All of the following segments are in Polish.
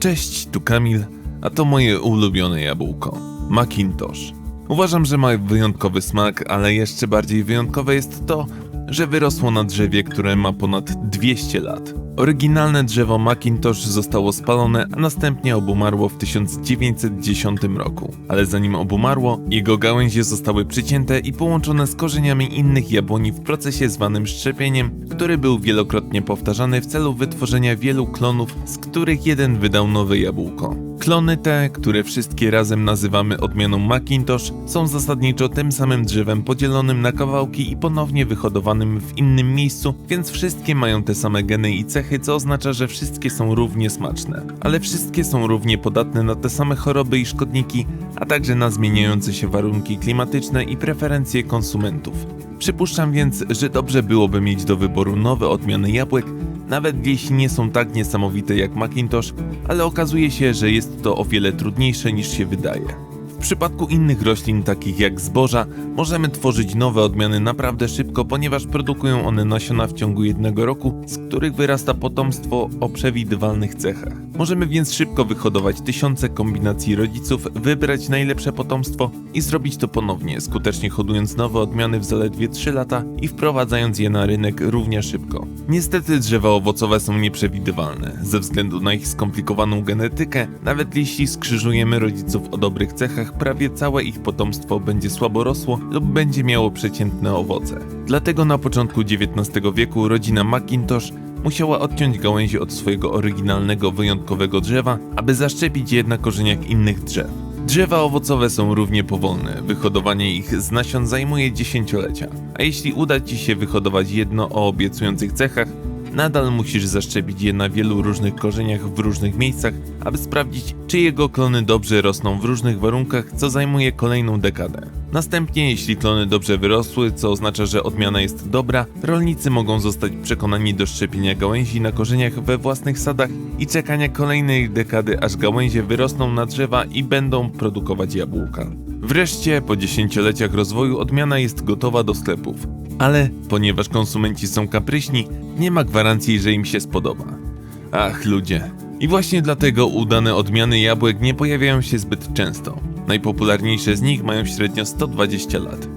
Cześć, tu Kamil, a to moje ulubione jabłko Macintosh. Uważam, że ma wyjątkowy smak, ale jeszcze bardziej wyjątkowe jest to, że wyrosło na drzewie, które ma ponad 200 lat. Oryginalne drzewo Macintosh zostało spalone, a następnie obumarło w 1910 roku. Ale zanim obumarło, jego gałęzie zostały przycięte i połączone z korzeniami innych jabłoni w procesie zwanym szczepieniem, który był wielokrotnie powtarzany w celu wytworzenia wielu klonów, z których jeden wydał nowe jabłko. Klony te, które wszystkie razem nazywamy odmianą Macintosh, są zasadniczo tym samym drzewem podzielonym na kawałki i ponownie wyhodowanym w innym miejscu, więc wszystkie mają te same geny i cechy, co oznacza, że wszystkie są równie smaczne. Ale wszystkie są równie podatne na te same choroby i szkodniki, a także na zmieniające się warunki klimatyczne i preferencje konsumentów. Przypuszczam więc, że dobrze byłoby mieć do wyboru nowe odmiany jabłek, nawet jeśli nie są tak niesamowite jak Macintosh, ale okazuje się, że jest to o wiele trudniejsze niż się wydaje. Przypadku innych roślin, takich jak zboża, możemy tworzyć nowe odmiany naprawdę szybko, ponieważ produkują one nasiona w ciągu jednego roku, z których wyrasta potomstwo o przewidywalnych cechach. Możemy więc szybko wyhodować tysiące kombinacji rodziców, wybrać najlepsze potomstwo i zrobić to ponownie, skutecznie hodując nowe odmiany w zaledwie 3 lata i wprowadzając je na rynek równie szybko. Niestety drzewa owocowe są nieprzewidywalne, ze względu na ich skomplikowaną genetykę, nawet jeśli skrzyżujemy rodziców o dobrych cechach, prawie całe ich potomstwo będzie słabo rosło lub będzie miało przeciętne owoce. Dlatego na początku XIX wieku rodzina Macintosh musiała odciąć gałęzie od swojego oryginalnego, wyjątkowego drzewa, aby zaszczepić je na korzeniach innych drzew. Drzewa owocowe są równie powolne, wyhodowanie ich z nasion zajmuje dziesięciolecia, a jeśli uda Ci się wyhodować jedno o obiecujących cechach, nadal musisz zaszczepić je na wielu różnych korzeniach w różnych miejscach, aby sprawdzić, czy jego klony dobrze rosną w różnych warunkach, co zajmuje kolejną dekadę. Następnie, jeśli klony dobrze wyrosły, co oznacza, że odmiana jest dobra, rolnicy mogą zostać przekonani do szczepienia gałęzi na korzeniach we własnych sadach i czekania kolejnej dekady, aż gałęzie wyrosną na drzewa i będą produkować jabłka. Wreszcie, po dziesięcioleciach rozwoju, odmiana jest gotowa do sklepów. Ale ponieważ konsumenci są kapryśni, nie ma gwarancji, że im się spodoba. Ach, ludzie. I właśnie dlatego udane odmiany jabłek nie pojawiają się zbyt często. Najpopularniejsze z nich mają średnio 120 lat.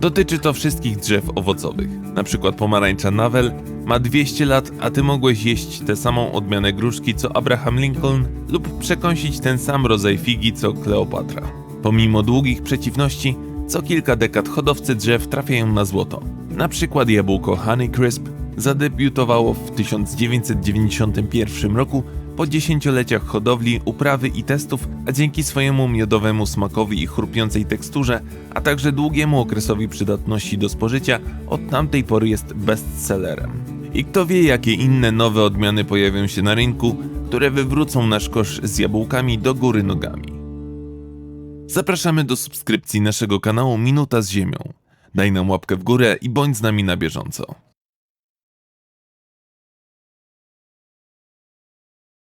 Dotyczy to wszystkich drzew owocowych. Na przykład pomarańcza Nawel ma 200 lat, a ty mogłeś jeść tę samą odmianę gruszki co Abraham Lincoln lub przekąsić ten sam rodzaj figi co Kleopatra. Pomimo długich przeciwności, co kilka dekad hodowcy drzew trafiają na złoto. Na przykład jabłko Honeycrisp zadebiutowało w 1991 roku po dziesięcioleciach hodowli, uprawy i testów, a dzięki swojemu miodowemu smakowi i chrupiącej teksturze, a także długiemu okresowi przydatności do spożycia, od tamtej pory jest bestsellerem. I kto wie, jakie inne nowe odmiany pojawią się na rynku, które wywrócą nasz kosz z jabłkami do góry nogami. Zapraszamy do subskrypcji naszego kanału Minuta z Ziemią. Daj nam łapkę w górę i bądź z nami na bieżąco.